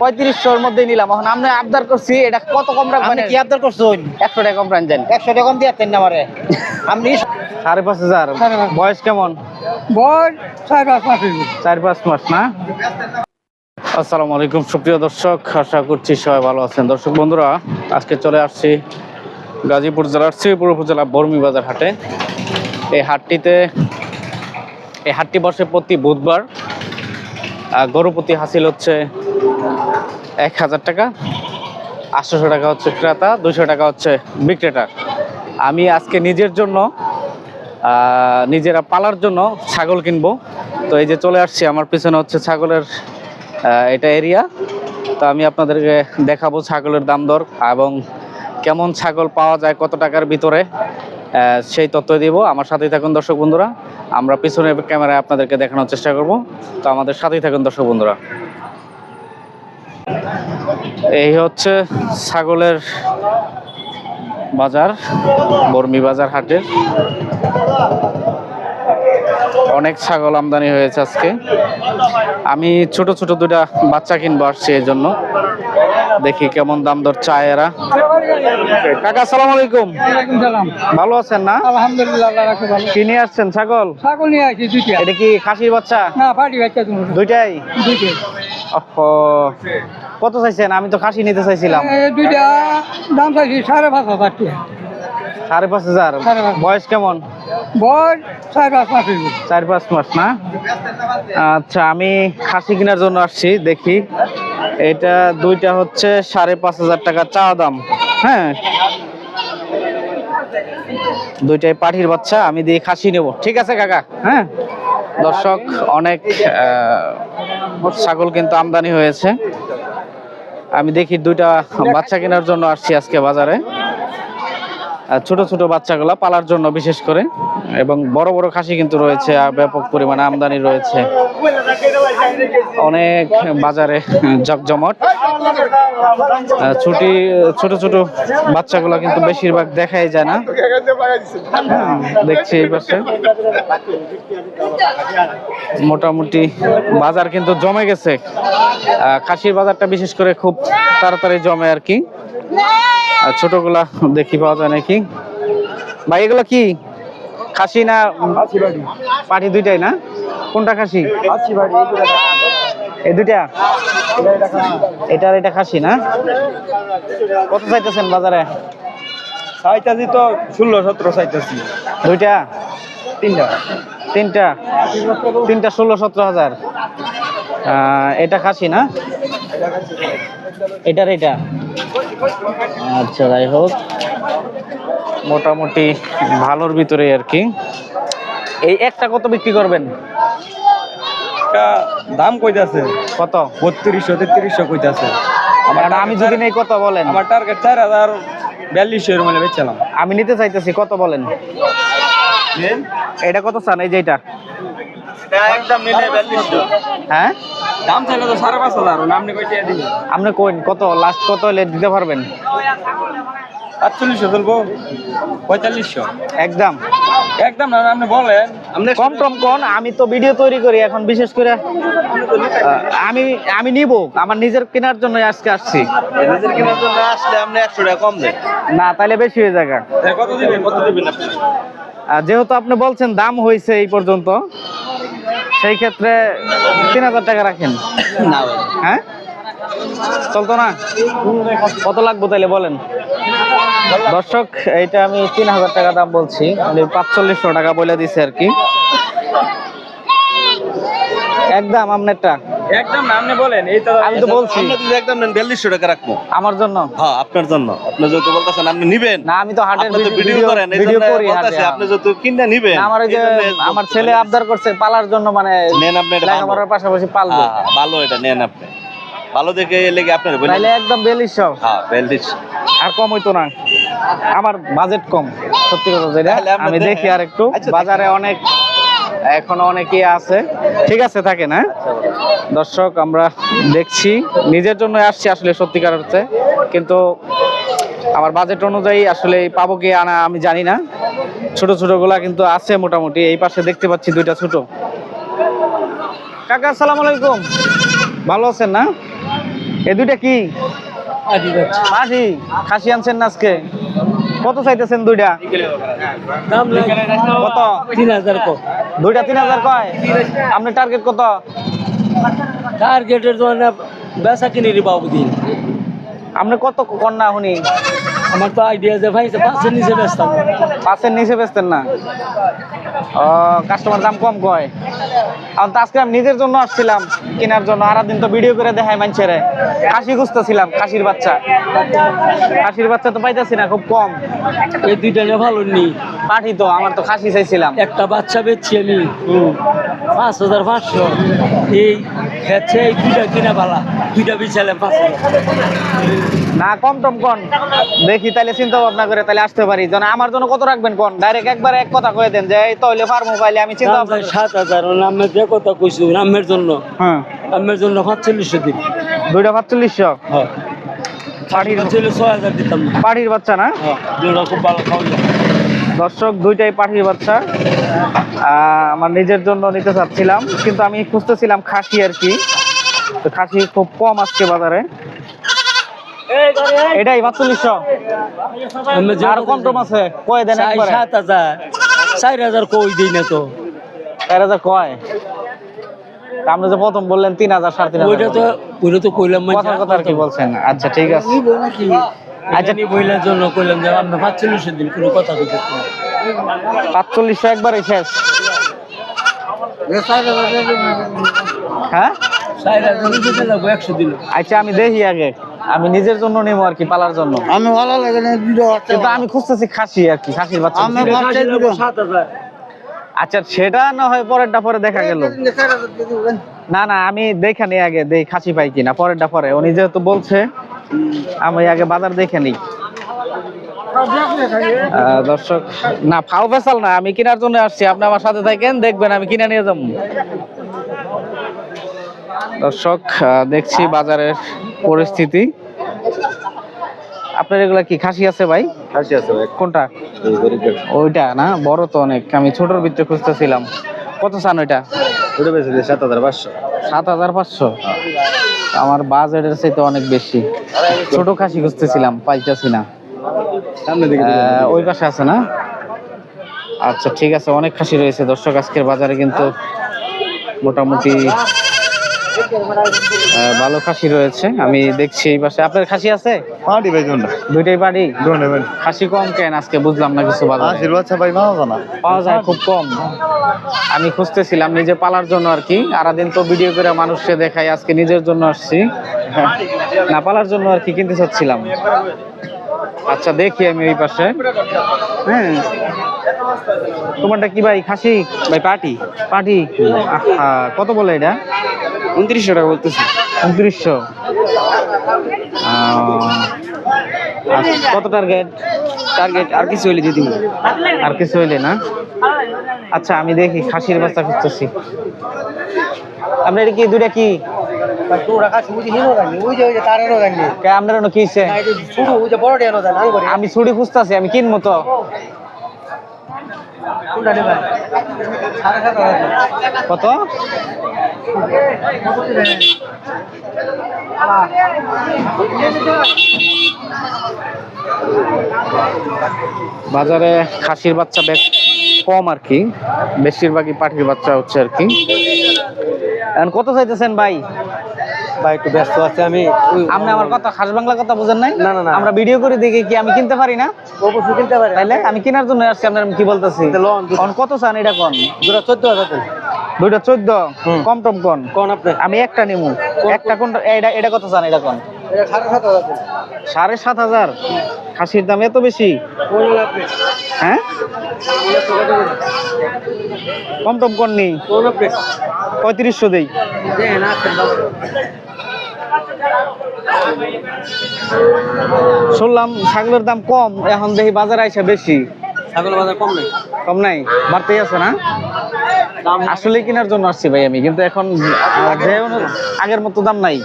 পঁয়ত্রিশশোর মধ্যে নিলাম। এখন আমরা আবদার করছি এটা কত কম রাখবেন? কি আবদার করছেন একশো টাকা কম রাখবেন। একশো টাকা কম দিয়ে না আমারে। আপনি সাড়ে পাঁচ হাজার। বয়স কেমন? বয়স ছয় পাঁচ মাস চার পাঁচ মাস না? আসসালামু আলাইকুম সুপ্রিয় দর্শক। আশা করছি সবাই ভালো আছেন। দর্শক বন্ধুরা আজকে চলে আসছি গাজীপুর জেলার শ্রীপুর উপজেলা বর্মি বাজার হাটে। এই হাটটিতে এই হাটটি বসে প্রতি বুধবার। আহ, গরু হাসিল হচ্ছে এক হাজার টাকা, আটশোশো টাকা হচ্ছে ক্রেতা দুশো টাকা হচ্ছে বিক্রেতা। আমি আজকে নিজের জন্য নিজেরা পালার জন্য ছাগল কিনবো। তো এই যে চলে আসছি, আমার পিছনে হচ্ছে ছাগলের এটা এরিয়া তো আমি আপনাদেরকে দেখাবো ছাগলের দাম দর এবং কেমন ছাগল পাওয়া যায়, কত টাকার ভিতরে সেই তথ্য দিব। আমার সাথেই থাকুন দর্শক বন্ধুরা। আমরা পিছনে ক্যামেরায় আপনাদেরকে দেখানোর চেষ্টা করব। তো আমাদের সাথেই থাকুন দর্শক বন্ধুরা। এই হচ্ছে ছাগলের বাজার বর্মি বাজার হাটের অনেক ছাগল আমদানি হয়েছে আজকে। আমি ছোট ছোট দুটা বাচ্চা কিনবো আসছি এই জন্য। দেখি কেমন দাম দর চায় এরা। কাকা সালাম আলাইকুম। সালাম। ভালো আছেন না? আলহামদুলিল্লাহ রাখে কিনে আসছেন ছাগল? ছাগল নিয়ে আসছি এটা কি খাসির বাচ্চা? না পাটি বাচ্চা তুমি দুইটাই। কত চাইছেন? আমি তো খাসি নিতে চাইছিলাম। দুইটা দাম চাইছি সাড়ে পাঁচ হাজার টাকা। সাড়ে পাঁচ হাজার? বয়স কেমন? বয়স ছয় পাঁচ মাস চার পাঁচ মাস না? আচ্ছা আমি খাসি কেনার জন্য আসছি দেখি। এটা দুইটা হচ্ছে সাড়ে পাঁচ হাজার টাকা চাওয়া দাম। হ্যাঁ? দুইটাই পাঠির বাচ্চা আমি দিয়ে খাসি নেব। ঠিক আছে কাকা? হ্যাঁ। দর্শক অনেক ছাগল কিন্তু আমদানি হয়েছে। আমি দেখি দুইটা বাচ্চা কেনার জন্য আসছি আজকে বাজারে। ছোট ছোট বাচ্চাগুলা পালার জন্য বিশেষ করে। এবং বড় বড় খাসি কিন্তু রয়েছে ব্যাপক পরিমাণে আমদানি রয়েছে। অনেক বাজারে জকজমট। ছুটি, ছোট ছোট বাচ্চাগুলো কিন্তু বেশিরভাগ দেখাই যায় না। দেখছি এই পাশে। মোটামুটি বাজার কিন্তু জমে গেছে। খাসির বাজারটা বিশেষ করে খুব তাড়াতাড়ি জমে আর কি। আর ছোটগুলা দেখি পাওয়া যায় নাকি। ভাই, এগুলো কি? খাসি না পাটি দুইটাই না? কোনটা খাসি? এই দুইটা এটা এটা খাসি না? কত চাইতেছেন বাজারে? চাইতাছি তো ষোলো সতেরো চাইতাছি। দুইটা? তিনটা। তিনটা? তিনটা ষোলো সতেরো হাজার। এটা খাসি না? এটার এটা? আচ্ছা যাই হোক। মোটামুটি ভালোর ভিতরে আর কি। এই একটা কত বিক্রি করবেন? দাম কইতাছে। কত? বত্রিশশো তেত্রিশশো কইতাছে। আমার আমি যদি নেই কত বলেন? আমার টার্গেট চার হাজার বিয়াল্লিশশো এর মানে বেচলাম আমি নিতে চাইতেছি কত বলেন? এটা কত চান? এই যে এটা। হ্যাঁ? দাম চাইলে তো সাড়ে পাঁচ হাজার আপনি কইতে আপনি কোন কত? লাস্ট কত হলে দিতে পারবেন? আটচল্লিশশো চলবো পঁয়তাল্লিশশো। একদম। একদম না আপনি বলেন। আপনি কম টম কোন আমি তো ভিডিও তৈরি করি এখন বিশেষ করে আমি আমি নিব আমার নিজের কেনার জন্য আজকে আসছি। নিজের কেনার জন্য আসলে আপনি একশো টাকা কম দেন। না তাহলে বেশি হয়ে যাবে কত দিবেন কত দিবেন আপনি? আর যেহেতু আপনি বলছেন দাম হয়েছে এই পর্যন্ত সেই ক্ষেত্রে তিন হাজার টাকা রাখেন। হ্যাঁ? চলতো না? কত লাগবে তাহলে বলেন? দর্শক এইটা আমি তিন হাজার টাকা দাম বলছি। মানে পাঁচচল্লিশশো টাকা বলে দিছে আর কি। একদম আপনারটা একদম আপনি বলেন এই তো আমি তো বলছি। আপনি একদম নেন বিয়াল্লিশশো টাকা রাখব। আমার জন্য। হ্যাঁ আপনার জন্য। আপনি যেহেতু বলতেছেন আপনি নিবেন। না আমি তো হাটের ভিডিও করেন ভিডিও করি হাটে আপনি যেহেতু কিনে নিবেন আমার যে আমার ছেলে আবদার করছে পালার জন্য মানে নেন আপনি এটা। লেখাপড়ার পাশাপাশি পালবো। হ্যাঁ, ভালো এটা নেন আপনি। ভালো দেখে লেগে আপনার তাইলে একদম বিয়াল্লিশ হ্যাঁ বিয়াল্লিশ আর কম হইতো না। আমার বাজেট কম সত্যি কথা যেটা। আমি দেখি আর একটু। আচ্ছা, বাজারে অনেক এখনও অনেকেই আছে। ঠিক আছে থাকেন হ্যাঁ? দর্শক আমরা দেখছি। নিজের জন্য আসছি আসলে সত্যিকার অর্থে। কিন্তু আমার বাজেট অনুযায়ী আসলে পাবো কি আনা আমি জানি না। ছোট ছোটগুলা কিন্তু আছে মোটামুটি। এই পাশে দেখতে পাচ্ছি দুইটা ছোট। কাকা আসসালামু আলাইকুম। ভালো আছেন না? এ দুইটা কি? মাঝি খাসি আনছেন না আজকে? কত চাইতেছেন দুইটা? কত? তিন হাজার কো দুইটা তিন হাজার কয়? আপনার টার্গেট কত? টার্গেটের জন্য বেচা কিনে বাবু দিন। আপনি কত কন্যা শুনি আমার তো আইডিয়া যে ভাই পাঁচের নিচে বেচতাম। পাঁচের নিচে বেচতেন না। কাস্টমার দাম কম কয়। আর তো আজকে আমি নিজের জন্য আসছিলাম কেনার জন্য। আর দিন তো ভিডিও করে দেখায় মানুষের। কাশি খুঁজতেছিলাম কাশির বাচ্চা। কাশির বাচ্চা তো পাইতেছি না খুব কম। এই দুইটা ভালো নি পাঠি তো আমার তো খাসি চাইছিলাম। একটা বাচ্চা বেচছি আমি। পাঁচ হাজার পাঁচশো। এই খেচ্ছে এই দুইটা কিনা পালা দুইটা বিছালে পাঁচ হাজার। না কম টম কন? দেখি তাহলে চিন্তা ভাবনা করে তাহলে আসতে পারি। যেন আমার জন্য কত রাখবেন কোন? ডাইরেক্ট একবার এক কথা কয়ে দেন যে এই তাহলে ফার্ম মোবাইলে আমি চিন্তা ভাবনা সাত হাজার নামের যে কথা কইছি নামের জন্য। হ্যাঁ। নামের জন্য পাঁচচল্লিশশো দিন। দুইটা পাঁচচল্লিশশো হ্যাঁ। পাঠির বাচ্চা না? হ্যাঁ খুব ভালো দর্শক দুইটাই পাঠির বাচ্চা। আমার নিজের জন্য নিতে চাচ্ছিলাম কিন্তু আমি খুঁজতেছিলাম খাসি আর কি। তো খাসি খুব কম আজকে বাজারে। এটাই পাঁচচল্লিশশো আর কম টম আছে? কয় দেন সাত হাজার। চার হাজার কই দিই না তো? চার হাজার কয়? আপনি যে প্রথম বললেন তিন হাজার সাড়ে তিন ওইটা তো ওইটা তো কইলাম মানে কথার কথা আর কি বলছেন? আচ্ছা ঠিক আছে। আচ্ছা। নি বইলার জন্য কইলাম যে আপনি পাঁচচল্লিশ দিন কোনো কথা কইতে পাঁচচল্লিশশো একবারে শেষ। হ্যাঁ? আচ্ছা আমি দেখি আগে। আমি নিজের জন্য নেব আর কি পালার জন্য। আমি ভালো লাগে না কিন্তু আমি খুঁজতেছি খাসি আর কি খাসির বাচ্চা আমি আচ্ছা সেটা না হয় পরেরটা পরে দেখা গেল। না না আমি দেখে নিই আগে দেই খাসি পাই কিনা পরেরটা পরে। উনি যেহেতু বলছে আমি আগে বাজার দেখে নিই। দর্শক না ফাও বেসাল না আমি কেনার জন্য আসছি আপনি আমার সাথে থাকেন দেখবেন আমি কিনে নিয়ে যাব। দর্শক দেখছি বাজারের পরিস্থিতি। আপনার এগুলা কি খাসি আছে ভাই? খাসি আছে ভাই। কোনটা? ওইটা না বড় তো অনেক। আমি ছোটর ভিতরে খুঁজতেছিলাম। কত চান ওইটা? ওটা বেশি সাত হাজার পাঁচশো। সাত হাজার পাঁচশো? আমার বাজেটের চাইতে অনেক বেশি। ছোট খাসি খুঁজতেছিলাম পাইতেছি না। ওই পাশে আছে না? আচ্ছা ঠিক আছে। অনেক খাসি রয়েছে। দর্শক আজকের বাজারে কিন্তু মোটামুটি ভালো খাসি রয়েছে। আমি দেখছি এই পাশে। আপনার খাসি আছে? ভাই দুইটাই বাড়ি ডোন নেবেন খাসি কম কেন? আজকে বুঝলাম না কিছু বাজারে। আশীর্বাদ ভাই পাওয়া জানা পাওয়া যায় খুব কম। আমি খুঁজতেছিলাম নিজে পালার জন্য আর কি। আরাদিন তো ভিডিও করে মানুষকে দেখাই আজকে নিজের জন্য আসছি। না পালার জন্য আর কি কিনতে চাচ্ছিলাম। আচ্ছা দেখি আমি ওই পাশে। হ্যাঁ। তোমারটা কি ভাই খাসি? ভাই পাটি। পাটি? কত বলে এটা? উনত্রিশশো টাকা বলতেছি। উনত্রিশশো। কত টার্গেট টার্গেট আর কিছু হইলে দিয়ে দিব। আর কিছু হইলে না? আচ্ছা আমি দেখি খাসির বাচ্চা খুঁজতেছি। আপনার কি দুইটা কি? আমি ছুটি খুঁজতেছি আমি কিনবো তো কোনটা নেবেন সাড়ে সাত হাজার কত? বাজারে খাসির বাচ্চা বেশ কম আর কি। বেশিরভাগই পাঠির বাচ্চা হচ্ছে আর কি। কত চাইতেছেন ভাই? ভাই একটু ব্যস্ত আছে আমি আপনি আমার কথা খাস বাংলা কথা বুঝেন নাই? না, না। আমরা ভিডিও করে দেখি কি আমি কিনতে পারি না? অবশ্যই কিনতে পারেন তাইলে আমি কেনার জন্য আসছি আপনার কি বলতেছি? তাহলে। এখন কত চান এটা কোন? দুটো চোদ্দ হাজার দুইটা চোদ্দ? কম টম কোন? কোন আপনি? আমি একটা নিমু। একটা কোনটা? এটা এটা কত চান এটা কোন? সাড়ে সাত হাজার খাসির দাম এত বেশি? হ্যাঁ? কম টম কোন নেই পঁয়ত্রিশশো দেই। শুনলাম ছাগলের দাম কম এখন দেখি বাজারে আইসা বেশি। ছাগল বাজার কম নেই। কম নাই বাড়তেই আছে না? আসলে কেনার জন্য আসছি ভাই আমি কিন্তু এখন আগের মতো দাম নাই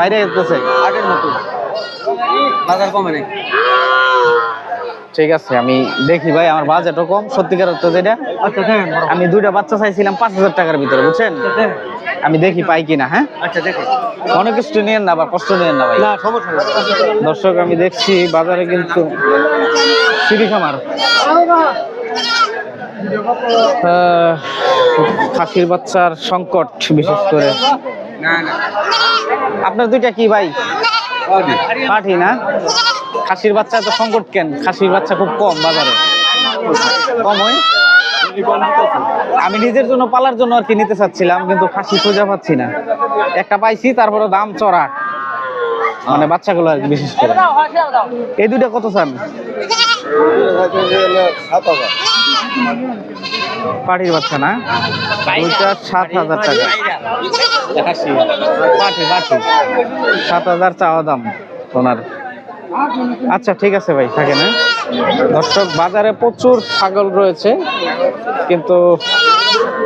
বাইরে যেতেছে আগের মতো। বাজার কমে নেই। ঠিক আছে আমি দেখি ভাই আমার বাজেটও কম সত্যিকার অর্থ যেটা আচ্ছা আমি দুইটা বাচ্চা চাইছিলাম পাঁচ হাজার টাকার ভিতরে বুঝছেন? আমি দেখি পাই কিনা হ্যাঁ? আচ্ছা দেখেন। অনেক কিছু নিয়েন না আবার কষ্ট নিয়েন না ভাই। না সমস্যা নেই। দর্শক আমি দেখছি বাজারে কিন্তু সিঁড়ি খামার। আহ, খাসির বাচ্চার সংকট বিশেষ করে। আপনার দুইটা কি ভাই? পাঠি না? খাসির বাচ্চা তো সংকট কেন? খাসির বাচ্চা খুব কম বাজারে। কম হয়? আমি নিজের জন্য পালার জন্য আর কি নিতে চাচ্ছিলাম, কিন্তু খাসি খুঁজে পাচ্ছি না। একটা পাইছি, তারপরে দাম চড়া। মানে বাচ্চাগুলো আর বিশেষ করে। এই দুইটা কত চান? পাটির বাচ্চা না? সাত হাজার টাকা। সাত হাজার চাওয়া দাম ওনার আচ্ছা ঠিক আছে ভাই থাকে না দর্শক, বাজারে প্রচুর ছাগল রয়েছে, কিন্তু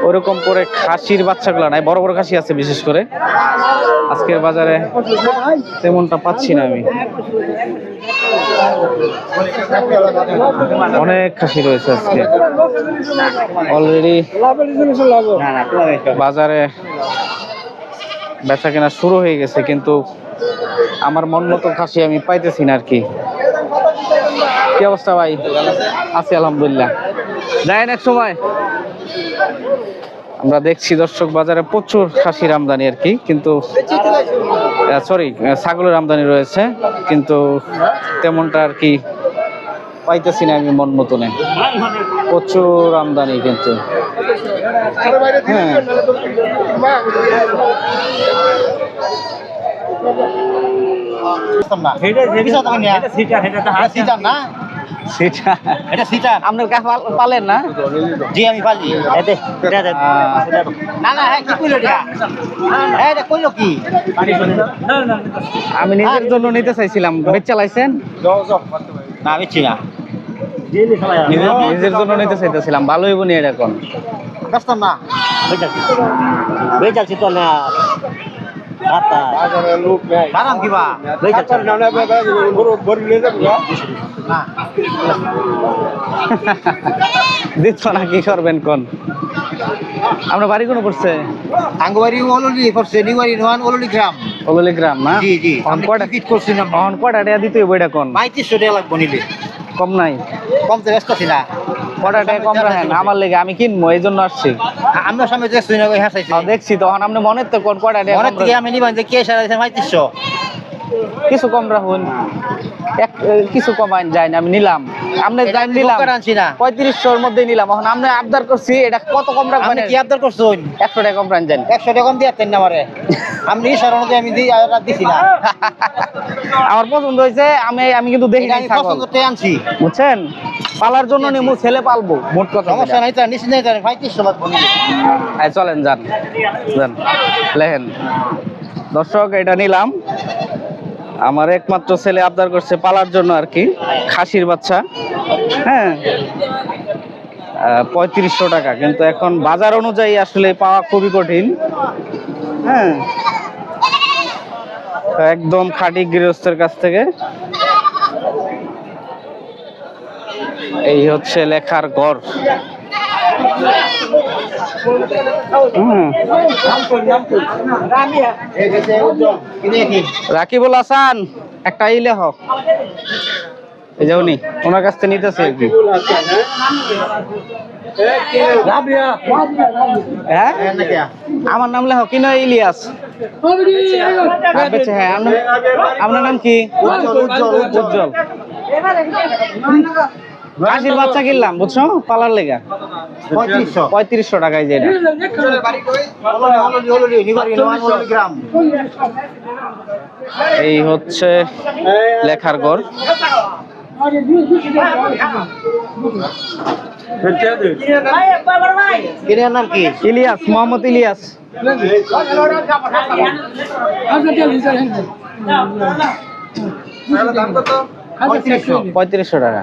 ওরকম করে খাসির বাচ্চাগুলো নাই, বড় বড় খাসি আছে বিশেষ করে। আজকের বাজারে তেমনটা পাচ্ছি না আমি। অনেক খাসি রয়েছে আজকে। অলরেডি বাজারে বেচা কেনা শুরু হয়ে গেছে, কিন্তু আমার মন মতো খাসি আমি পাইতেছি না আর কি। কি অবস্থা ভাই? আছি আলহামদুলিল্লাহ। যায়েন এক সময়। আমরা দেখছি দর্শক বাজারে প্রচুর খাসির আমদানি আর কি কিন্তু সরি ছাগলের আমদানি রয়েছে কিন্তু তেমনটা আর কি পাইতেছি না আমি মন মতনে। প্রচুর আমদানি কিন্তু। হ্যাঁ। না। কিসা টাকা নিয়া এটা সিটার না? সেটা এটা সিটার আপনার কাছে পালেন না জি আমি পালি এতে না না হ্যাঁ কি কইলো এটা? হ্যাঁ এটা কইলো কি? আমি নিজের জন্য নিতে চাইছিলাম। বেচ চালাইছেন না বেচছি না। নিজের- জন্য নিতে চাইতেছিলাম। ভালোই বনি এটা এখন? ব্যস্তাম না। বেচালছি। তো না। কিবা না। দিচ্ছ না কি করবেন কোন? আপনার বাড়ি কোনো করছে আঙ্গবাড়ি অললি করছে নিবাড়ি নোয়ান অললি গ্রাম। ওগুলি গ্রাম না? জি জি অন আমি কয়টা টিকিট করছি না। অন কয়টা টাকা দিতে এটা কোন? পঁয়ত্রিশশো টাকা লাগবো নিলে। কম নাই? কমতে ব্যস্ত আছি না টাকা কম রাখেন? আমার লেগে আমি কিনবো এই জন্য আসছি। আমরা সামনে যে শুনে হ্যাঁ দেখছি তখন আপনি মনে তো কোন কয়টা টাকা অনেক কম থেকে আমি নিবান যে কে সারা পঁয়ত্রিশশো। কিছু কম রাখুন। এক কিছু কমাইন যায় না আমি নিলাম। আপনি এটা যাই নিলাম। না। পঁয়ত্রিশশোর মধ্যে নিলাম। এখন আপনি আবদার করছি এটা কত কম রাখবেন? কি আবদার করছেন একশো টাকা কম রাখেন একশো টাকা কম দিয়ে না আমারে। ইশারা অনুযায়ী আমি দিই আর দিছি না। আমার পছন্দ হয়েছে আমি আমি কিন্তু দেখি আমি পছন্দ আনছি। বুঝছেন? পালার জন্য নিমু ছেলে পালবো। মোট কথা সমস্যা নাই তার নিশ্চিত নাই তার পঁয়ত্রিশশো নিলে চলেন যান। যান লেহেন। দর্শক এটা নিলাম। আমার একমাত্র ছেলে আবদার করছে পালার জন্য আর কি, খাসির বাচ্চা। হ্যাঁ পঁয়ত্রিশশো টাকা, কিন্তু এখন বাজার অনুযায়ী আসলে পাওয়া খুবই কঠিন। হ্যাঁ একদম খাঁটি গৃহস্থের কাছ থেকে। এই হচ্ছে লেখার কি রাকিবুল হাসান, একটা ইলে হোক এই ওনার কাছ থেকে নিতেছে হ্যাঁ? আমার নাম লেখো কি নয় ইলিয়াস হ্যাঁ আপনার নাম কি? উজ্জ্বল। বাচ্চা কিনলাম বুঝছ? পালার লেগা। পঁয়ত্রিশশো। পঁয়ত্রিশশো টাকায় যেটা। এই হচ্ছে লেখার ঘর নাম কি? ইলিয়াস মোহাম্মদ ইলিয়াস। পঁয়ত্রিশশো। পঁয়ত্রিশশো টাকা।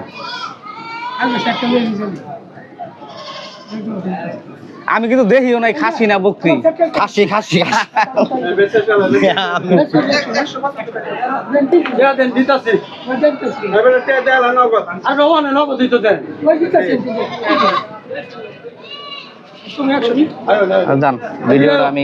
আমি কিন্তু দেখিও নাই খাসি না বকরি। খাসি খাসি। ভিডিওটা আমি